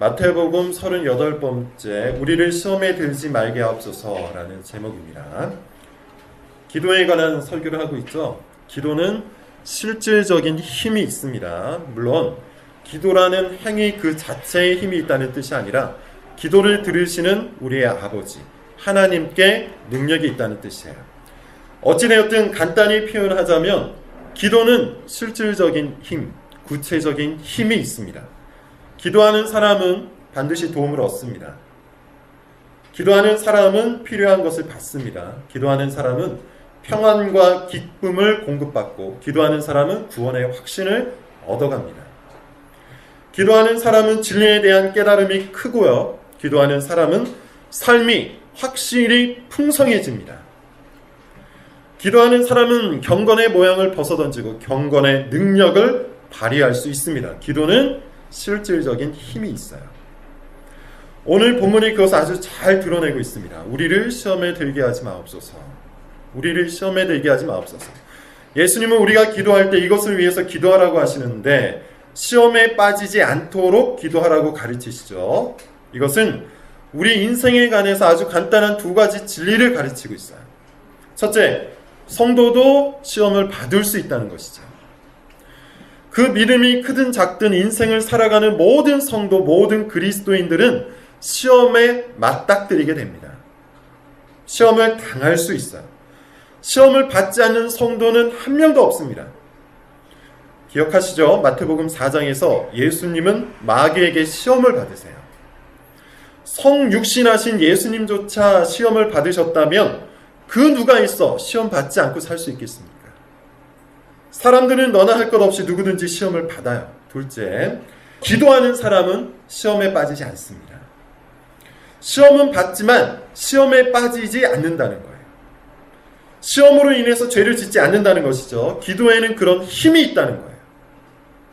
마태복음 38번째 우리를 시험에 들지 말게 하옵소서라는 제목입니다. 기도에 관한 설교를 하고 있죠. 기도는 실질적인 힘이 있습니다. 물론 기도라는 행위 그 자체에 힘이 있다는 뜻이 아니라 기도를 들으시는 우리의 아버지 하나님께 능력이 있다는 뜻이에요. 어찌되었든 간단히 표현하자면 기도는 실질적인 힘, 구체적인 힘이 있습니다. 기도하는 사람은 반드시 도움을 얻습니다. 기도하는 사람은 필요한 것을 받습니다. 기도하는 사람은 평안과 기쁨을 공급받고 기도하는 사람은 구원의 확신을 얻어갑니다. 기도하는 사람은 진리에 대한 깨달음이 크고요. 기도하는 사람은 삶이 확실히 풍성해집니다. 기도하는 사람은 경건의 모양을 벗어던지고 경건의 능력을 발휘할 수 있습니다. 기도는 실질적인 힘이 있어요. 오늘 본문이 그것을 아주 잘 드러내고 있습니다. 우리를 시험에 들게 하지 마옵소서. 우리를 시험에 들게 하지 마옵소서. 예수님은 우리가 기도할 때 이것을 위해서 기도하라고 하시는데 시험에 빠지지 않도록 기도하라고 가르치시죠. 이것은 우리 인생에 관해서 아주 간단한 두 가지 진리를 가르치고 있어요. 첫째, 성도도 시험을 받을 수 있다는 것이죠. 그 믿음이 크든 작든 인생을 살아가는 모든 성도, 모든 그리스도인들은 시험에 맞닥뜨리게 됩니다. 시험을 당할 수 있어요. 시험을 받지 않는 성도는 한 명도 없습니다. 기억하시죠? 마태복음 4장에서 예수님은 마귀에게 시험을 받으세요. 성육신하신 예수님조차 시험을 받으셨다면 그 누가 있어 시험 받지 않고 살 수 있겠습니까? 사람들은 너나 할 것 없이 누구든지 시험을 받아요. 둘째, 기도하는 사람은 시험에 빠지지 않습니다. 시험은 받지만 시험에 빠지지 않는다는 거예요. 시험으로 인해서 죄를 짓지 않는다는 것이죠. 기도에는 그런 힘이 있다는 거예요.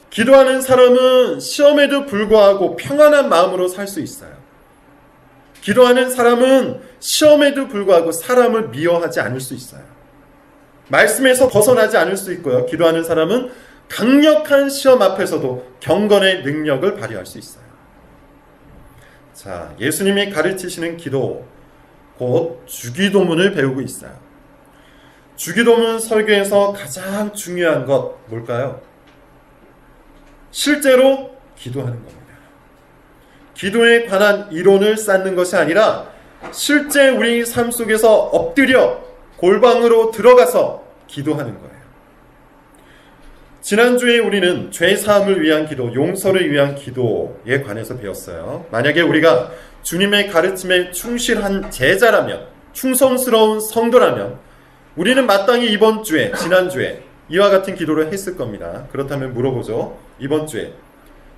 기도하는 사람은 시험에도 불구하고 평안한 마음으로 살 수 있어요. 기도하는 사람은 시험에도 불구하고 사람을 미워하지 않을 수 있어요. 말씀에서 벗어나지 않을 수 있고요. 기도하는 사람은 강력한 시험 앞에서도 경건의 능력을 발휘할 수 있어요. 자, 예수님이 가르치시는 기도, 곧 주기도문을 배우고 있어요. 주기도문 설교에서 가장 중요한 것 뭘까요? 실제로 기도하는 겁니다. 기도에 관한 이론을 쌓는 것이 아니라 실제 우리 삶 속에서 엎드려 골방으로 들어가서 기도하는 거예요. 지난주에 우리는 죄 사함을 위한 기도, 용서를 위한 기도에 관해서 배웠어요. 만약에 우리가 주님의 가르침에 충실한 제자라면, 충성스러운 성도라면, 우리는 마땅히 이번 주에, 지난주에 이와 같은 기도를 했을 겁니다. 그렇다면 물어보죠. 이번 주에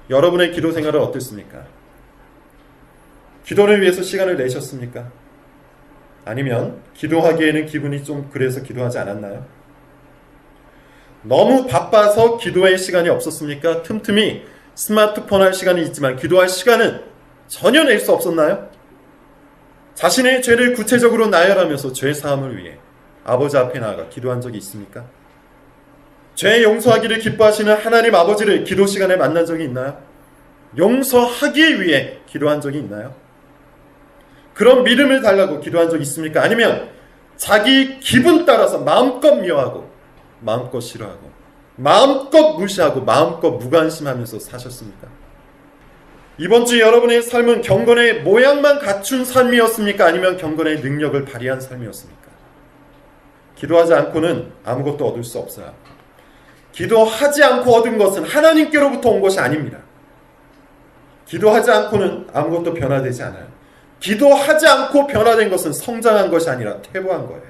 여러분의 기도 생활은 어땠습니까? 기도를 위해서 시간을 내셨습니까? 아니면 기도하기에는 기분이 좀 그래서 기도하지 않았나요? 너무 바빠서 기도할 시간이 없었습니까? 틈틈이 스마트폰 할 시간이 있지만 기도할 시간은 전혀 낼 수 없었나요? 자신의 죄를 구체적으로 나열하면서 죄 사함을 위해 아버지 앞에 나아가 기도한 적이 있습니까? 죄 용서하기를 기뻐하시는 하나님 아버지를 기도 시간에 만난 적이 있나요? 용서하기 위해 기도한 적이 있나요? 그런 믿음을 달라고 기도한 적 있습니까? 아니면 자기 기분 따라서 마음껏 미워하고 마음껏 싫어하고 마음껏 무시하고 마음껏 무관심하면서 사셨습니까? 이번 주 여러분의 삶은 경건의 모양만 갖춘 삶이었습니까? 아니면 경건의 능력을 발휘한 삶이었습니까? 기도하지 않고는 아무것도 얻을 수 없어요. 기도하지 않고 얻은 것은 하나님께로부터 온 것이 아닙니다. 기도하지 않고는 아무것도 변화되지 않아요. 기도하지 않고 변화된 것은 성장한 것이 아니라 퇴보한 거예요.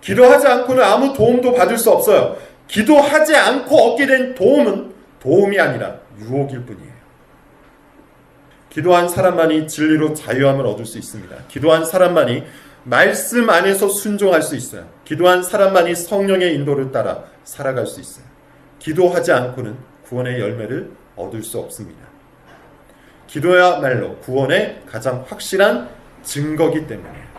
기도하지 않고는 아무 도움도 받을 수 없어요. 기도하지 않고 얻게 된 도움은 도움이 아니라 유혹일 뿐이에요. 기도한 사람만이 진리로 자유함을 얻을 수 있습니다. 기도한 사람만이 말씀 안에서 순종할 수 있어요. 기도한 사람만이 성령의 인도를 따라 살아갈 수 있어요. 기도하지 않고는 구원의 열매를 얻을 수 없습니다. 기도야말로 구원의 가장 확실한 증거기 때문이에요.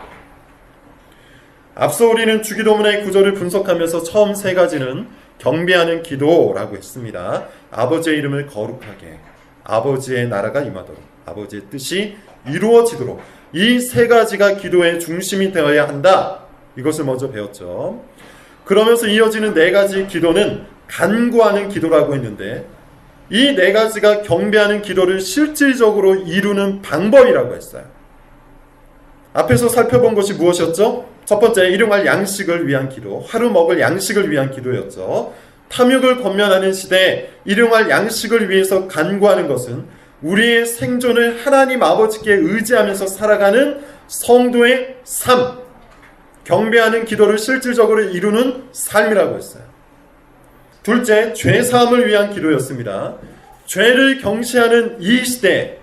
앞서 우리는 주기도문의 구절을 분석하면서 처음 세 가지는 경배하는 기도라고 했습니다. 아버지의 이름을 거룩하게, 아버지의 나라가 임하도록 아버지의 뜻이 이루어지도록 이 세 가지가 기도의 중심이 되어야 한다. 이것을 먼저 배웠죠. 그러면서 이어지는 네 가지 기도는 간구하는 기도라고 했는데 이 네 가지가 경배하는 기도를 실질적으로 이루는 방법이라고 했어요. 앞에서 살펴본 것이 무엇이었죠? 첫 번째, 일용할 양식을 위한 기도, 하루 먹을 양식을 위한 기도였죠. 탐욕을 권면하는 시대에 일용할 양식을 위해서 간구하는 것은 우리의 생존을 하나님 아버지께 의지하면서 살아가는 성도의 삶, 경배하는 기도를 실질적으로 이루는 삶이라고 했어요. 둘째, 죄 사함을 위한 기도였습니다. 죄를 경시하는 이 시대,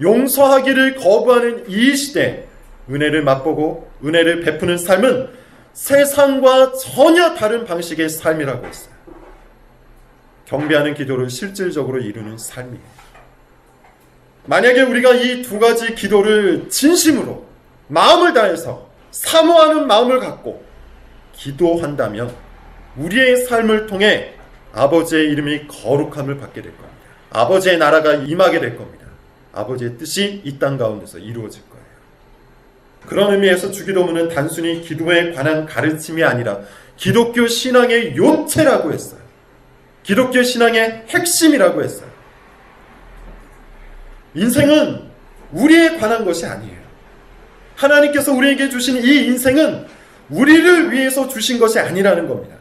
용서하기를 거부하는 이 시대, 은혜를 맛보고 은혜를 베푸는 삶은 세상과 전혀 다른 방식의 삶이라고 했어요. 경배하는 기도를 실질적으로 이루는 삶이에요. 만약에 우리가 이 두 가지 기도를 진심으로 마음을 다해서 사모하는 마음을 갖고 기도한다면 우리의 삶을 통해 아버지의 이름이 거룩함을 받게 될 겁니다. 아버지의 나라가 임하게 될 겁니다. 아버지의 뜻이 이 땅 가운데서 이루어질 거예요. 그런 의미에서 주기도문은 단순히 기도에 관한 가르침이 아니라 기독교 신앙의 요체라고 했어요. 기독교 신앙의 핵심이라고 했어요. 인생은 우리에 관한 것이 아니에요. 하나님께서 우리에게 주신 이 인생은 우리를 위해서 주신 것이 아니라는 겁니다.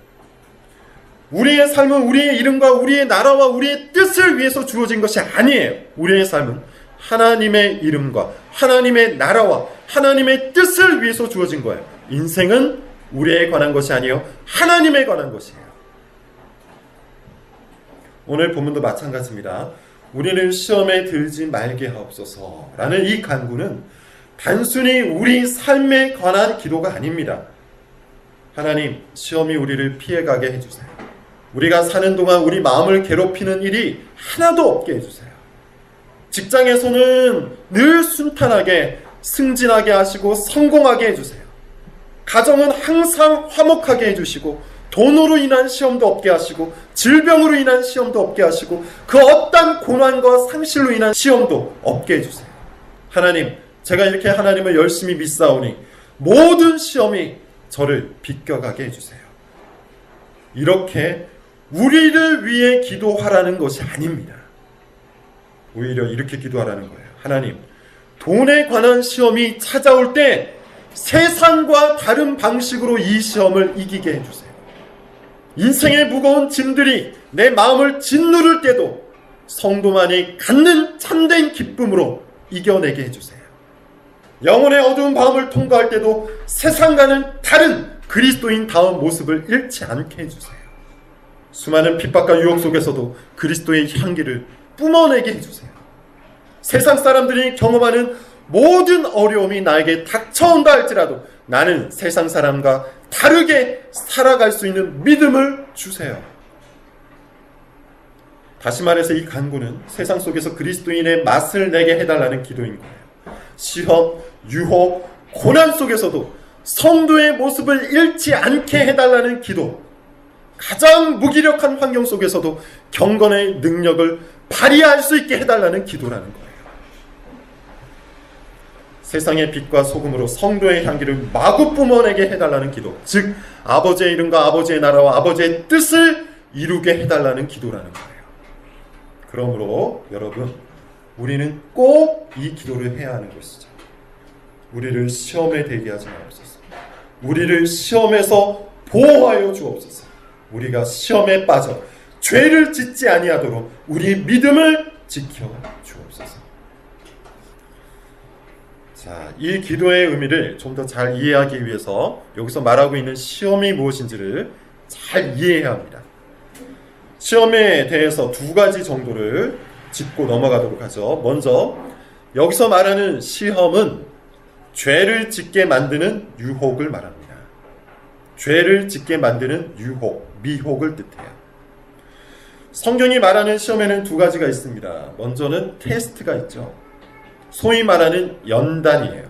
우리의 삶은 우리의 이름과 우리의 나라와 우리의 뜻을 위해서 주어진 것이 아니에요. 우리의 삶은 하나님의 이름과 하나님의 나라와 하나님의 뜻을 위해서 주어진 거예요. 인생은 우리에 관한 것이 아니에요. 하나님에 관한 것이에요. 오늘 본문도 마찬가지입니다. 우리는 시험에 들지 말게 하옵소서. 라는 이 간구는 단순히 우리 삶에 관한 기도가 아닙니다. 하나님, 시험이 우리를 피해가게 해주세요. 우리가 사는 동안 우리 마음을 괴롭히는 일이 하나도 없게 해주세요. 직장에서는 늘 순탄하게 승진하게 하시고 성공하게 해주세요. 가정은 항상 화목하게 해주시고 돈으로 인한 시험도 없게 하시고 질병으로 인한 시험도 없게 하시고 그 어떤 고난과 상실로 인한 시험도 없게 해주세요. 하나님, 제가 이렇게 하나님을 열심히 믿사오니 모든 시험이 저를 비껴가게 해주세요. 이렇게 우리를 위해 기도하라는 것이 아닙니다. 오히려 이렇게 기도하라는 거예요. 하나님, 돈에 관한 시험이 찾아올 때 세상과 다른 방식으로 이 시험을 이기게 해주세요. 인생의 무거운 짐들이 내 마음을 짓누를 때도 성도만이 갖는 참된 기쁨으로 이겨내게 해주세요. 영혼의 어두운 밤을 통과할 때도 세상과는 다른 그리스도인 다운 모습을 잃지 않게 해주세요. 수많은 핍박과 유혹 속에서도 그리스도의 향기를 뿜어내게 해주세요. 세상 사람들이 경험하는 모든 어려움이 나에게 닥쳐온다 할지라도 나는 세상 사람과 다르게 살아갈 수 있는 믿음을 주세요. 다시 말해서 이 간구는 세상 속에서 그리스도인의 맛을 내게 해달라는 기도인 거예요. 시험, 유혹, 고난 속에서도 성도의 모습을 잃지 않게 해달라는 기도. 가장 무기력한 환경 속에서도 경건의 능력을 발휘할 수 있게 해달라는 기도라는 거예요. 세상의 빛과 소금으로 성도의 향기를 마구 뿜어내게 해달라는 기도. 즉, 아버지의 이름과 아버지의 나라와 아버지의 뜻을 이루게 해달라는 기도라는 거예요. 그러므로 여러분, 우리는 꼭 이 기도를 해야 하는 것이죠. 우리를 시험에 대게 하지 마옵소서. 우리를 시험에서 보호하여 주옵소서. 우리가 시험에 빠져 죄를 짓지 아니하도록 우리 믿음을 지켜 주옵소서. 자, 이 기도의 의미를 좀 더 잘 이해하기 위해서 여기서 말하고 있는 시험이 무엇인지를 잘 이해해야 합니다. 시험에 대해서 두 가지 정도를 짚고 넘어가도록 하죠. 먼저 여기서 말하는 시험은 죄를 짓게 만드는 유혹을 말합니다. 죄를 짓게 만드는 유혹, 미혹을 뜻해요. 성경이 말하는 시험에는 두 가지가 있습니다. 먼저는 테스트가 있죠. 소위 말하는 연단이에요.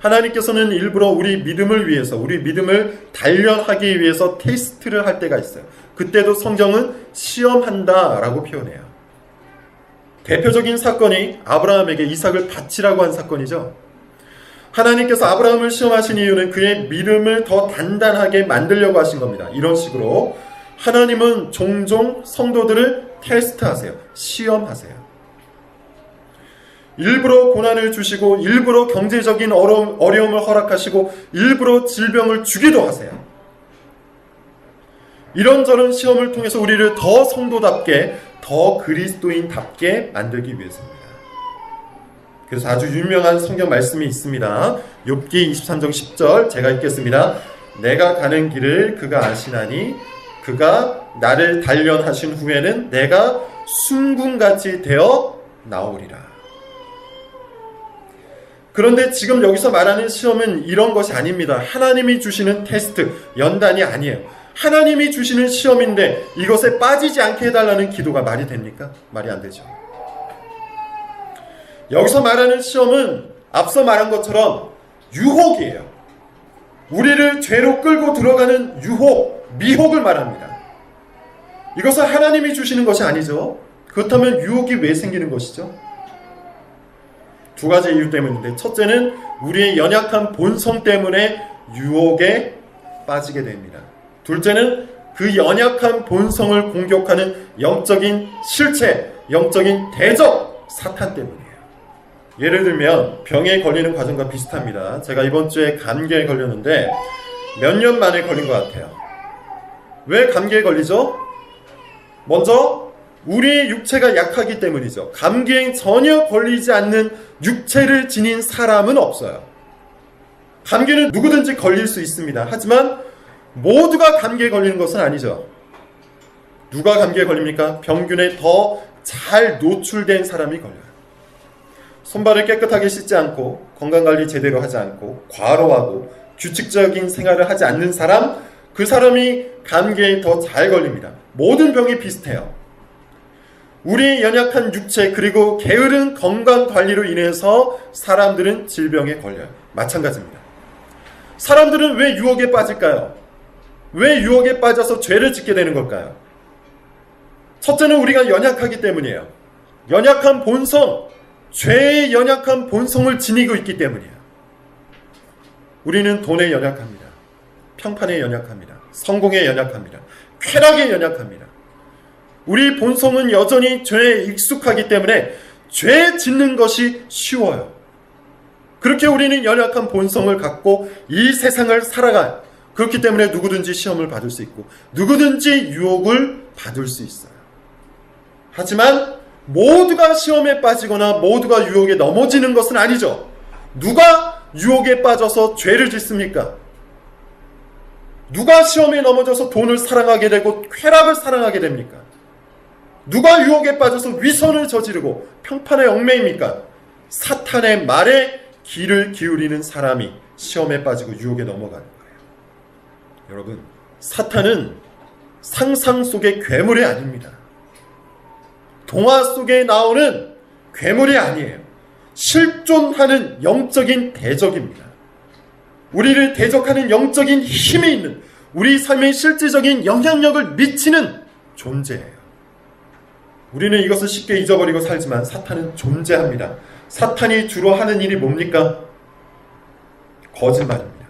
하나님께서는 일부러 우리 믿음을 위해서, 우리 믿음을 단련하기 위해서 테스트를 할 때가 있어요. 그때도 성경은 시험한다 라고 표현해요. 대표적인 사건이 아브라함에게 이삭을 바치라고 한 사건이죠. 하나님께서 아브라함을 시험하신 이유는 그의 믿음을 더 단단하게 만들려고 하신 겁니다. 이런 식으로 하나님은 종종 성도들을 테스트하세요. 시험하세요. 일부러 고난을 주시고 일부러 경제적인 어려움, 어려움을 허락하시고 일부러 질병을 주기도 하세요. 이런저런 시험을 통해서 우리를 더 성도답게 더 그리스도인답게 만들기 위해서입니다. 그래서 아주 유명한 성경 말씀이 있습니다. 욥기 23장 10절 제가 읽겠습니다. 내가 가는 길을 그가 아시나니 그가 나를 단련하신 후에는 내가 순궁같이 되어 나오리라. 그런데 지금 여기서 말하는 시험은 이런 것이 아닙니다. 하나님이 주시는 테스트, 연단이 아니에요. 하나님이 주시는 시험인데 이것에 빠지지 않게 해달라는 기도가 말이 됩니까? 말이 안 되죠. 여기서 말하는 시험은 앞서 말한 것처럼 유혹이에요. 우리를 죄로 끌고 들어가는 유혹, 미혹을 말합니다. 이것은 하나님이 주시는 것이 아니죠. 그렇다면 유혹이 왜 생기는 것이죠? 두 가지 이유 때문인데 첫째는 우리의 연약한 본성 때문에 유혹에 빠지게 됩니다. 둘째는 그 연약한 본성을 공격하는 영적인 실체, 영적인 대적 사탄 때문이에요. 예를 들면 병에 걸리는 과정과 비슷합니다. 제가 이번 주에 감기에 걸렸는데 몇 년 만에 걸린 것 같아요. 왜 감기에 걸리죠? 먼저 우리의 육체가 약하기 때문이죠. 감기에 전혀 걸리지 않는 육체를 지닌 사람은 없어요. 감기는 누구든지 걸릴 수 있습니다. 하지만 모두가 감기에 걸리는 것은 아니죠. 누가 감기에 걸립니까? 병균에 더 잘 노출된 사람이 걸려요. 손발을 깨끗하게 씻지 않고 건강관리 제대로 하지 않고 과로하고 규칙적인 생활을 하지 않는 사람 그 사람이 감기에 더 잘 걸립니다. 모든 병이 비슷해요. 우리 연약한 육체 그리고 게으른 건강 관리로 인해서 사람들은 질병에 걸려요. 마찬가지입니다. 사람들은 왜 유혹에 빠질까요? 왜 유혹에 빠져서 죄를 짓게 되는 걸까요? 첫째는 우리가 연약하기 때문이에요. 연약한 본성, 죄의 연약한 본성을 지니고 있기 때문이에요. 우리는 돈에 연약합니다. 평판에 연약합니다. 성공에 연약합니다. 쾌락에 연약합니다. 우리 본성은 여전히 죄에 익숙하기 때문에 죄 짓는 것이 쉬워요. 그렇게 우리는 연약한 본성을 갖고 이 세상을 살아가요. 그렇기 때문에 누구든지 시험을 받을 수 있고 누구든지 유혹을 받을 수 있어요. 하지만 모두가 시험에 빠지거나 모두가 유혹에 넘어지는 것은 아니죠. 누가 유혹에 빠져서 죄를 짓습니까? 누가 시험에 넘어져서 돈을 사랑하게 되고 쾌락을 사랑하게 됩니까? 누가 유혹에 빠져서 위선을 저지르고 평판에 얽매입니까? 사탄의 말에 귀를 기울이는 사람이 시험에 빠지고 유혹에 넘어가는 거예요. 여러분, 사탄은 상상 속의 괴물이 아닙니다. 동화 속에 나오는 괴물이 아니에요. 실존하는 영적인 대적입니다. 우리를 대적하는 영적인 힘이 있는 우리 삶의 실질적인 영향력을 미치는 존재예요. 우리는 이것을 쉽게 잊어버리고 살지만 사탄은 존재합니다. 사탄이 주로 하는 일이 뭡니까? 거짓말입니다.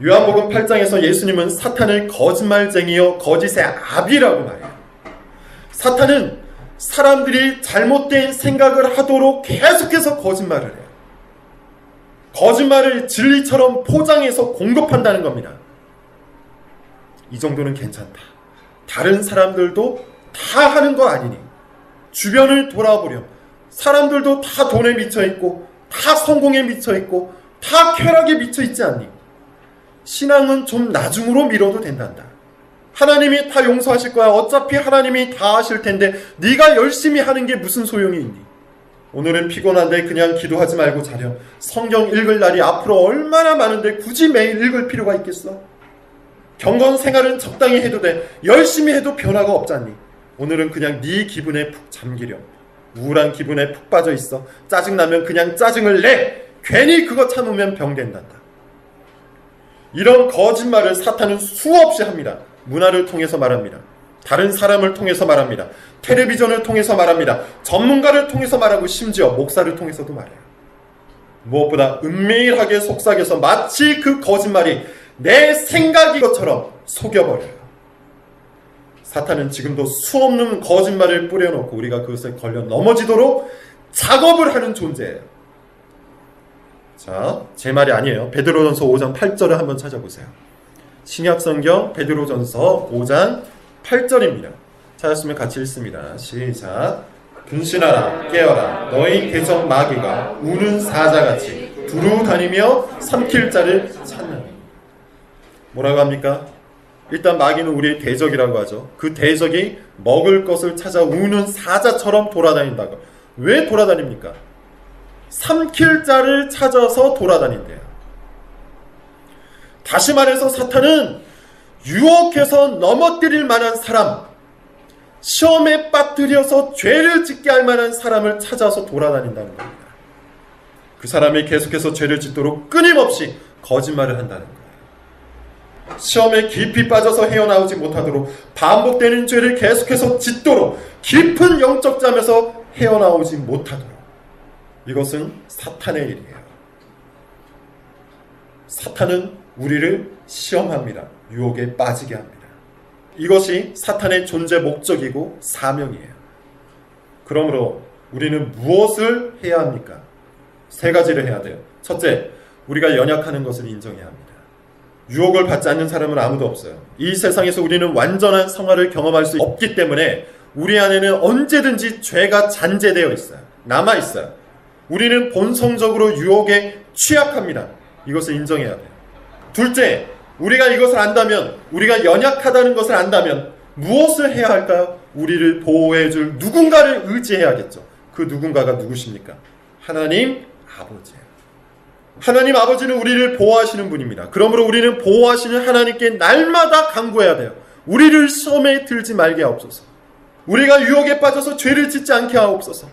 요한복음 8장에서 예수님은 사탄을 거짓말쟁이요 거짓의 아비라고 말해요. 사탄은 사람들이 잘못된 생각을 하도록 계속해서 거짓말을 해요. 거짓말을 진리처럼 포장해서 공급한다는 겁니다. 이 정도는 괜찮다. 다른 사람들도 다 하는 거 아니니. 주변을 돌아보렴. 사람들도 다 돈에 미쳐 있고, 다 성공에 미쳐 있고, 다 쾌락에 미쳐 있지 않니? 신앙은 좀 나중으로 미뤄도 된단다. 하나님이 다 용서하실 거야. 어차피 하나님이 다 하실 텐데 네가 열심히 하는 게 무슨 소용이 있니? 오늘은 피곤한데 그냥 기도하지 말고 자렴. 성경 읽을 날이 앞으로 얼마나 많은데 굳이 매일 읽을 필요가 있겠어? 경건 생활은 적당히 해도 돼. 열심히 해도 변화가 없잖니. 오늘은 그냥 네 기분에 푹 잠기렴. 우울한 기분에 푹 빠져 있어. 짜증나면 그냥 짜증을 내. 괜히 그거 참으면 병된단다. 이런 거짓말을 사탄은 수없이 합니다. 문화를 통해서 말합니다. 다른 사람을 통해서 말합니다. 텔레비전을 통해서 말합니다. 전문가를 통해서 말하고 심지어 목사를 통해서도 말해요. 무엇보다 은밀하게 속삭여서 마치 그 거짓말이 내 생각인 것처럼 속여버려요. 사탄은 지금도 수없는 거짓말을 뿌려놓고 우리가 그것에 걸려 넘어지도록 작업을 하는 존재예요. 자, 제 말이 아니에요. 베드로전서 5장 8절을 한번 찾아보세요. 신약성경 베드로전서 5장 8절입니다. 찾았으면 같이 읽습니다. 시작. 근신하라 깨어라 너희 대적 마귀가 우는 사자같이 두루 다니며 삼킬 자를 찾는 뭐라고 합니까? 일단 마귀는 우리의 대적이라고 하죠. 그 대적이 먹을 것을 찾아 우는 사자처럼 돌아다닌다고. 왜 돌아다닙니까? 삼킬 자를 찾아서 돌아다닌대요. 다시 말해서 사탄은 유혹해서 넘어뜨릴 만한 사람, 시험에 빠뜨려서 죄를 짓게 할 만한 사람을 찾아서 돌아다닌다는 겁니다. 그 사람이 계속해서 죄를 짓도록 끊임없이 거짓말을 한다는 거예요. 시험에 깊이 빠져서 헤어나오지 못하도록 반복되는 죄를 계속해서 짓도록 깊은 영적 잠에서 헤어나오지 못하도록 이것은 사탄의 일이에요. 사탄은 우리를 시험합니다. 유혹에 빠지게 합니다. 이것이 사탄의 존재 목적이고 사명이에요. 그러므로 우리는 무엇을 해야 합니까? 세 가지를 해야 돼요. 첫째, 우리가 연약하는 것을 인정해야 합니다. 유혹을 받지 않는 사람은 아무도 없어요. 이 세상에서 우리는 완전한 성화를 경험할 수 없기 때문에 우리 안에는 언제든지 죄가 잔재되어 있어요. 남아 있어요. 우리는 본성적으로 유혹에 취약합니다. 이것을 인정해야 돼요. 둘째, 우리가 이것을 안다면, 우리가 연약하다는 것을 안다면 무엇을 해야 할까요? 우리를 보호해줄 누군가를 의지해야겠죠. 그 누군가가 누구십니까? 하나님 아버지예요. 하나님 아버지는 우리를 보호하시는 분입니다. 그러므로 우리는 보호하시는 하나님께 날마다 간구해야 돼요. 우리를 시험에 들지 말게 하옵소서. 우리가 유혹에 빠져서 죄를 짓지 않게 하옵소서.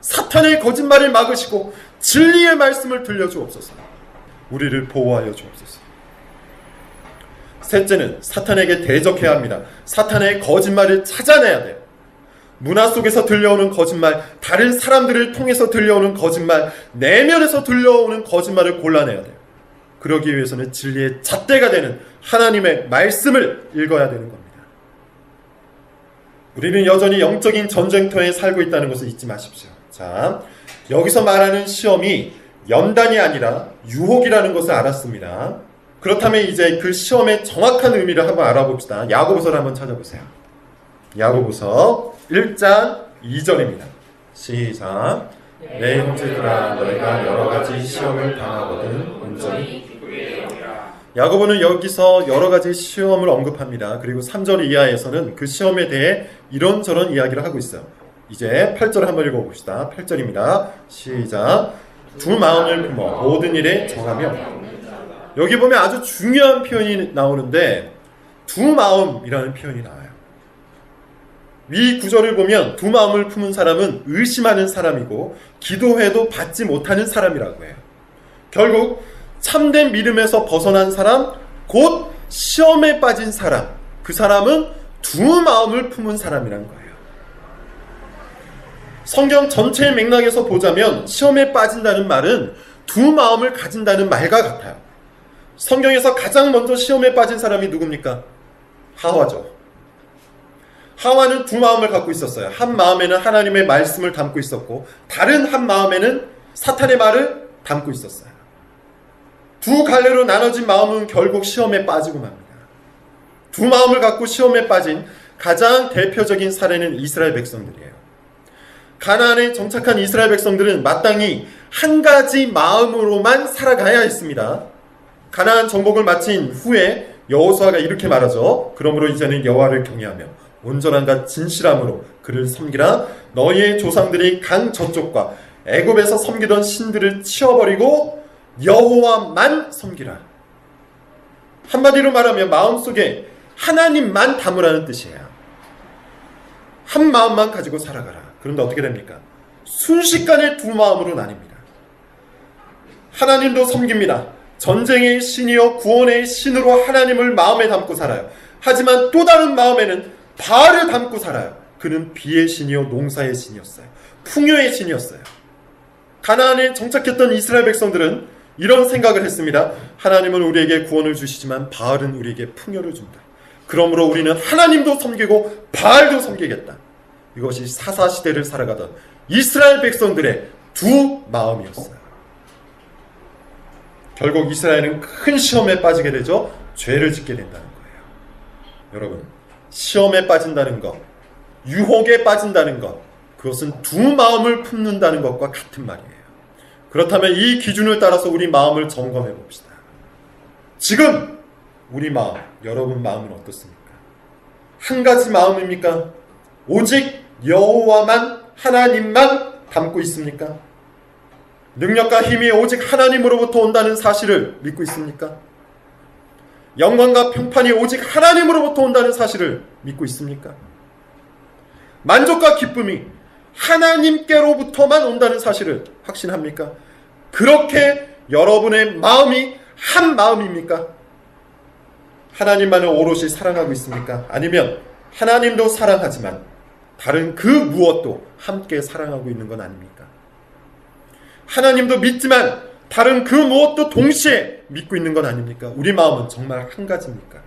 사탄의 거짓말을 막으시고 진리의 말씀을 들려주옵소서. 우리를 보호하여 주옵소서. 셋째는 사탄에게 대적해야 합니다. 사탄의 거짓말을 찾아내야 돼요. 문화 속에서 들려오는 거짓말, 다른 사람들을 통해서 들려오는 거짓말, 내면에서 들려오는 거짓말을 골라내야 돼요. 그러기 위해서는 진리의 잣대가 되는 하나님의 말씀을 읽어야 되는 겁니다. 우리는 여전히 영적인 전쟁터에 살고 있다는 것을 잊지 마십시오. 자, 여기서 말하는 시험이 연단이 아니라 유혹이라는 것을 알았습니다. 그렇다면 이제 그 시험의 정확한 의미를 한번 알아봅시다. 야고보서를 한번 찾아보세요. 야고보서 1장 2절입니다. 시작. 내 형제들아 너희가 여러 가지 시험을 당하거든 온전히 야고보는 여기서 여러 가지 시험을 언급합니다. 그리고 3절 이하에서는 그 시험에 대해 이런저런 이야기를 하고 있어요. 이제 8절 한번 읽어봅시다. 8절입니다. 시작. 두 마음을 품어 모든 일에 정하며 여기 보면 아주 중요한 표현이 나오는데 두 마음이라는 표현이 나와요. 위 구절을 보면 두 마음을 품은 사람은 의심하는 사람이고 기도해도 받지 못하는 사람이라고 해요. 결국 참된 믿음에서 벗어난 사람, 곧 시험에 빠진 사람, 그 사람은 두 마음을 품은 사람이라는 거예요. 성경 전체의 맥락에서 보자면 시험에 빠진다는 말은 두 마음을 가진다는 말과 같아요. 성경에서 가장 먼저 시험에 빠진 사람이 누굽니까? 하와죠. 하와는 두 마음을 갖고 있었어요. 한 마음에는 하나님의 말씀을 담고 있었고, 다른 한 마음에는 사탄의 말을 담고 있었어요. 두 갈래로 나눠진 마음은 결국 시험에 빠지고 맙니다. 두 마음을 갖고 시험에 빠진 가장 대표적인 사례는 이스라엘 백성들이에요. 가나안에 정착한 이스라엘 백성들은 마땅히 한 가지 마음으로만 살아가야 했습니다. 가나안 정복을 마친 후에 여호수아가 이렇게 말하죠. 그러므로 이제는 여호와를 경외하며 온전함과 진실함으로 그를 섬기라. 너희의 조상들이 강 저쪽과 애굽에서 섬기던 신들을 치워버리고 여호와만 섬기라. 한마디로 말하면 마음속에 하나님만 담으라는 뜻이에요. 한 마음만 가지고 살아가라. 그런데 어떻게 됩니까? 순식간에 두 마음으로 나뉩니다. 하나님도 섬깁니다. 전쟁의 신이요 구원의 신으로 하나님을 마음에 담고 살아요. 하지만 또 다른 마음에는 바알을 닮고 살아요. 그는 비의 신이요 농사의 신이었어요. 풍요의 신이었어요. 가나안에 정착했던 이스라엘 백성들은 이런 생각을 했습니다. 하나님은 우리에게 구원을 주시지만 바알은 우리에게 풍요를 준다. 그러므로 우리는 하나님도 섬기고 바알도 섬기겠다. 이것이 사사 시대를 살아가던 이스라엘 백성들의 두 마음이었어요. 결국 이스라엘은 큰 시험에 빠지게 되죠. 죄를 짓게 된다는 거예요. 여러분, 시험에 빠진다는 것, 유혹에 빠진다는 것, 그것은 두 마음을 품는다는 것과 같은 말이에요. 그렇다면 이 기준을 따라서 우리 마음을 점검해 봅시다. 지금 우리 마음, 여러분 마음은 어떻습니까? 한 가지 마음입니까? 오직 여호와만 하나님만 담고 있습니까? 능력과 힘이 오직 하나님으로부터 온다는 사실을 믿고 있습니까? 영광과 평판이 오직 하나님으로부터 온다는 사실을 믿고 있습니까? 만족과 기쁨이 하나님께로부터만 온다는 사실을 확신합니까? 그렇게 여러분의 마음이 한 마음입니까? 하나님만을 오롯이 사랑하고 있습니까? 아니면 하나님도 사랑하지만 다른 그 무엇도 함께 사랑하고 있는 건 아닙니까? 하나님도 믿지만 다른 그 무엇도 동시에 믿고 있는 건 아닙니까? 우리 마음은 정말 한 가지입니까?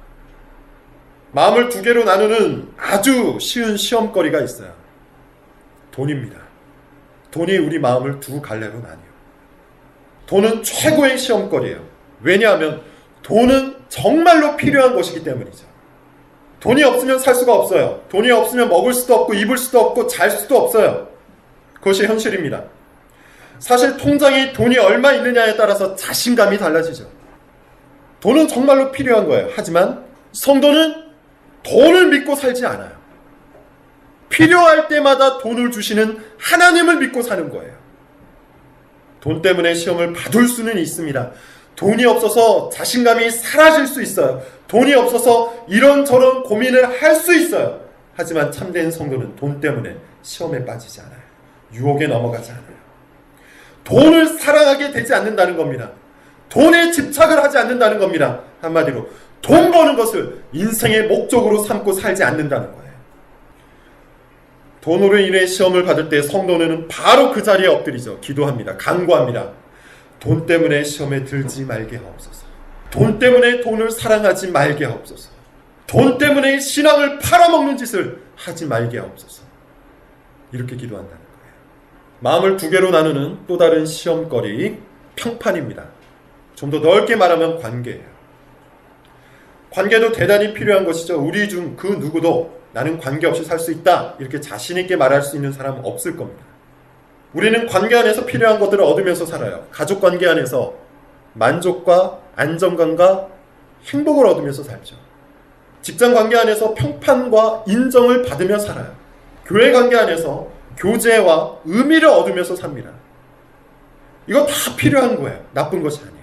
마음을 두 개로 나누는 아주 쉬운 시험거리가 있어요. 돈입니다. 돈이 우리 마음을 두 갈래로 나뉘어요. 돈은 최고의 시험거리예요. 왜냐하면 돈은 정말로 필요한 것이기 때문이죠. 돈이 없으면 살 수가 없어요. 돈이 없으면 먹을 수도 없고 입을 수도 없고 잘 수도 없어요. 그것이 현실입니다. 사실 통장에 돈이 얼마 있느냐에 따라서 자신감이 달라지죠. 돈은 정말로 필요한 거예요. 하지만 성도는 돈을 믿고 살지 않아요. 필요할 때마다 돈을 주시는 하나님을 믿고 사는 거예요. 돈 때문에 시험을 받을 수는 있습니다. 돈이 없어서 자신감이 사라질 수 있어요. 돈이 없어서 이런저런 고민을 할 수 있어요. 하지만 참된 성도는 돈 때문에 시험에 빠지지 않아요. 유혹에 넘어가지 않아요. 돈을 사랑하게 되지 않는다는 겁니다. 돈에 집착을 하지 않는다는 겁니다. 한마디로 돈 버는 것을 인생의 목적으로 삼고 살지 않는다는 거예요. 돈으로 인해 시험을 받을 때 성도는 바로 그 자리에 엎드리죠. 기도합니다. 간구합니다. 돈 때문에 시험에 들지 말게 하옵소서. 돈 때문에 돈을 사랑하지 말게 하옵소서. 돈 때문에 신앙을 팔아먹는 짓을 하지 말게 하옵소서. 이렇게 기도한다는 거예요. 마음을 두 개로 나누는 또 다른 시험거리, 평판입니다. 좀 더 넓게 말하면 관계예요. 관계도 대단히 필요한 것이죠. 우리 중 그 누구도 나는 관계 없이 살 수 있다. 이렇게 자신있게 말할 수 있는 사람은 없을 겁니다. 우리는 관계 안에서 필요한 것들을 얻으면서 살아요. 가족 관계 안에서 만족과 안정감과 행복을 얻으면서 살죠. 직장 관계 안에서 평판과 인정을 받으며 살아요. 교회 관계 안에서 교제와 의미를 얻으면서 삽니다. 이거 다 필요한 거예요. 나쁜 것이 아니에요.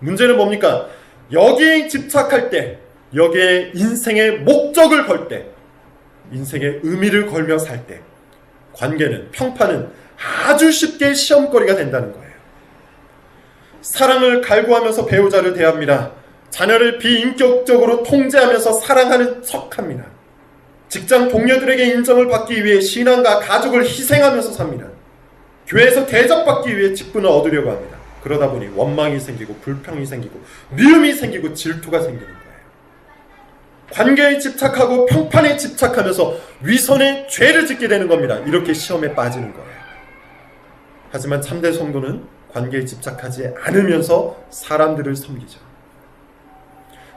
문제는 뭡니까? 여기에 집착할 때, 여기에 인생의 목적을 걸 때, 인생의 의미를 걸며 살 때, 관계는, 평판은 아주 쉽게 시험거리가 된다는 거예요. 사랑을 갈구하면서 배우자를 대합니다. 자녀를 비인격적으로 통제하면서 사랑하는 척합니다. 직장 동료들에게 인정을 받기 위해 신앙과 가족을 희생하면서 삽니다. 교회에서 대접받기 위해 직분을 얻으려고 합니다. 그러다 보니 원망이 생기고 불평이 생기고 미움이 생기고 질투가 생기는 거예요. 관계에 집착하고 평판에 집착하면서 위선의 죄를 짓게 되는 겁니다. 이렇게 시험에 빠지는 거예요. 하지만 참된 성도는 관계에 집착하지 않으면서 사람들을 섬기죠.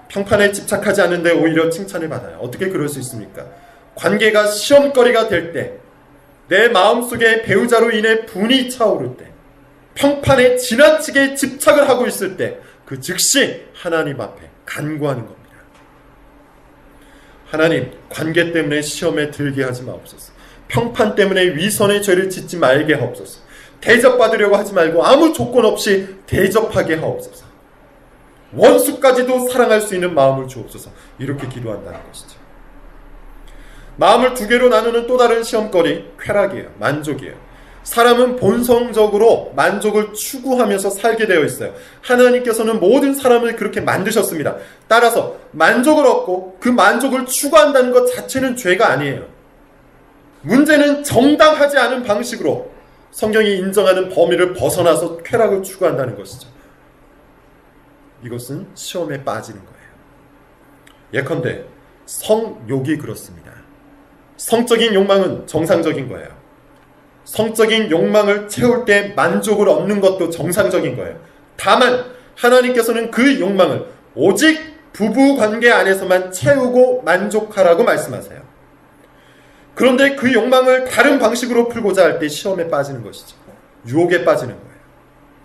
평판에 집착하지 않는데 오히려 칭찬을 받아요. 어떻게 그럴 수 있습니까? 관계가 시험거리가 될 때, 내 마음속에 배우자로 인해 분이 차오를 때, 평판에 지나치게 집착을 하고 있을 때, 그 즉시 하나님 앞에 간구하는 겁니다. 하나님, 관계 때문에 시험에 들게 하지 마옵소서. 평판 때문에 위선의 죄를 짓지 말게 하옵소서. 대접받으려고 하지 말고 아무 조건 없이 대접하게 하옵소서. 원수까지도 사랑할 수 있는 마음을 주옵소서. 이렇게 기도한다는 것이죠. 마음을 두 개로 나누는 또 다른 시험거리, 쾌락이에요. 만족이에요. 사람은 본성적으로 만족을 추구하면서 살게 되어 있어요. 하나님께서는 모든 사람을 그렇게 만드셨습니다. 따라서 만족을 얻고 그 만족을 추구한다는 것 자체는 죄가 아니에요. 문제는 정당하지 않은 방식으로 성경이 인정하는 범위를 벗어나서 쾌락을 추구한다는 것이죠. 이것은 시험에 빠지는 거예요. 예컨대 성욕이 그렇습니다. 성적인 욕망은 정상적인 거예요. 성적인 욕망을 채울 때 만족을 얻는 것도 정상적인 거예요. 다만 하나님께서는 그 욕망을 오직 부부 관계 안에서만 채우고 만족하라고 말씀하세요. 그런데 그 욕망을 다른 방식으로 풀고자 할 때 시험에 빠지는 것이죠. 유혹에 빠지는 거예요.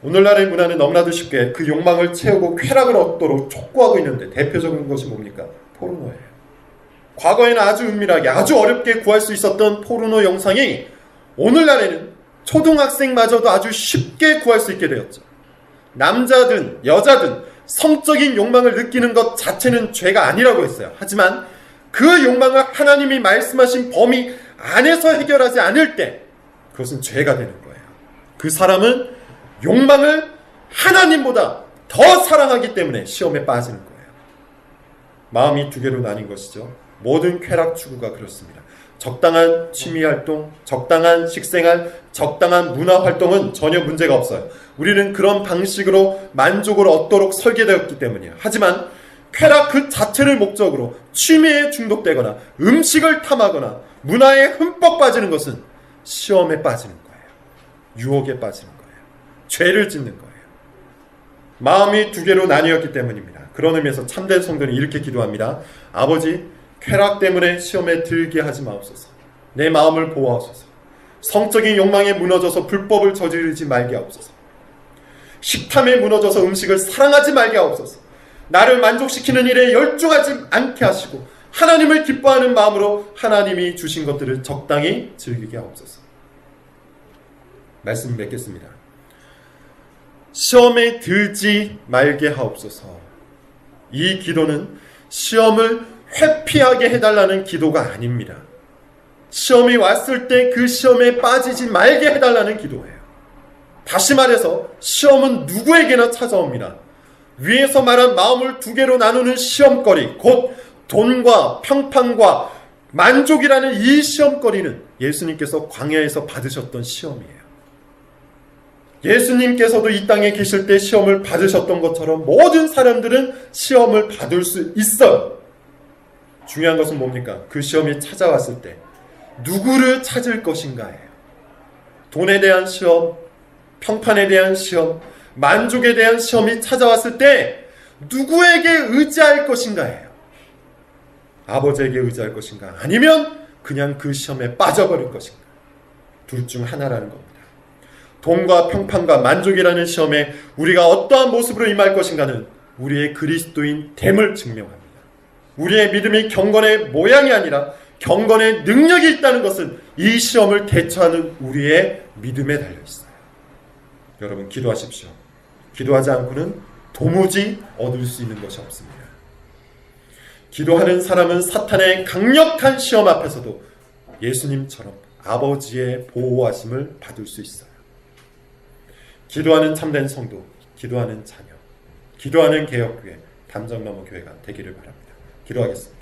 오늘날의 문화는 너무나도 쉽게 그 욕망을 채우고 쾌락을 얻도록 촉구하고 있는데 대표적인 것이 뭡니까? 포르노예요. 과거에는 아주 은밀하게 아주 어렵게 구할 수 있었던 포르노 영상이 오늘날에는 초등학생마저도 아주 쉽게 구할 수 있게 되었죠. 남자든 여자든 성적인 욕망을 느끼는 것 자체는 죄가 아니라고 했어요. 하지만 그 욕망을 하나님이 말씀하신 범위 안에서 해결하지 않을 때 그것은 죄가 되는 거예요. 그 사람은 욕망을 하나님보다 더 사랑하기 때문에 시험에 빠지는 거예요. 마음이 두 개로 나뉜 것이죠. 모든 쾌락 추구가 그렇습니다. 적당한 취미 활동, 적당한 식생활, 적당한 문화 활동은 전혀 문제가 없어요. 우리는 그런 방식으로 만족을 얻도록 설계되었기 때문이에요. 하지만 쾌락 그 자체를 목적으로 취미에 중독되거나 음식을 탐하거나 문화에 흠뻑 빠지는 것은 시험에 빠지는 거예요. 유혹에 빠지는 거예요. 죄를 짓는 거예요. 마음이 두 개로 나뉘었기 때문입니다. 그런 의미에서 참된 성도는 이렇게 기도합니다. 아버지, 쾌락 때문에 시험에 들게 하지 마옵소서. 내 마음을 보호하소서. 성적인 욕망에 무너져서 불법을 저지르지 말게 하옵소서. 식탐에 무너져서 음식을 사랑하지 말게 하옵소서. 나를 만족시키는 일에 열중하지 않게 하시고 하나님을 기뻐하는 마음으로 하나님이 주신 것들을 적당히 즐기게 하옵소서. 말씀 맺겠습니다. 시험에 들지 말게 하옵소서. 이 기도는 시험을 회피하게 해달라는 기도가 아닙니다. 시험이 왔을 때 그 시험에 빠지지 말게 해달라는 기도예요. 다시 말해서 시험은 누구에게나 찾아옵니다. 위에서 말한 마음을 두 개로 나누는 시험거리, 곧 돈과 평판과 만족이라는 이 시험거리는 예수님께서 광야에서 받으셨던 시험이에요. 예수님께서도 이 땅에 계실 때 시험을 받으셨던 것처럼 모든 사람들은 시험을 받을 수 있어요. 중요한 것은 뭡니까? 그 시험이 찾아왔을 때 누구를 찾을 것인가예요. 돈에 대한 시험, 평판에 대한 시험, 만족에 대한 시험이 찾아왔을 때 누구에게 의지할 것인가예요. 아버지에게 의지할 것인가? 아니면 그냥 그 시험에 빠져버릴 것인가? 둘 중 하나라는 겁니다. 돈과 평판과 만족이라는 시험에 우리가 어떠한 모습으로 임할 것인가는 우리의 그리스도인 됨을 증명합니다. 우리의 믿음이 경건의 모양이 아니라 경건의 능력이 있다는 것은 이 시험을 대처하는 우리의 믿음에 달려 있어요. 여러분 기도하십시오. 기도하지 않고는 도무지 얻을 수 있는 것이 없습니다. 기도하는 사람은 사탄의 강력한 시험 앞에서도 예수님처럼 아버지의 보호하심을 받을 수 있어요. 기도하는 참된 성도, 기도하는 자녀, 기도하는 개혁교회, 담정나무 교회가 되기를 바랍니다. 기도하겠습니다.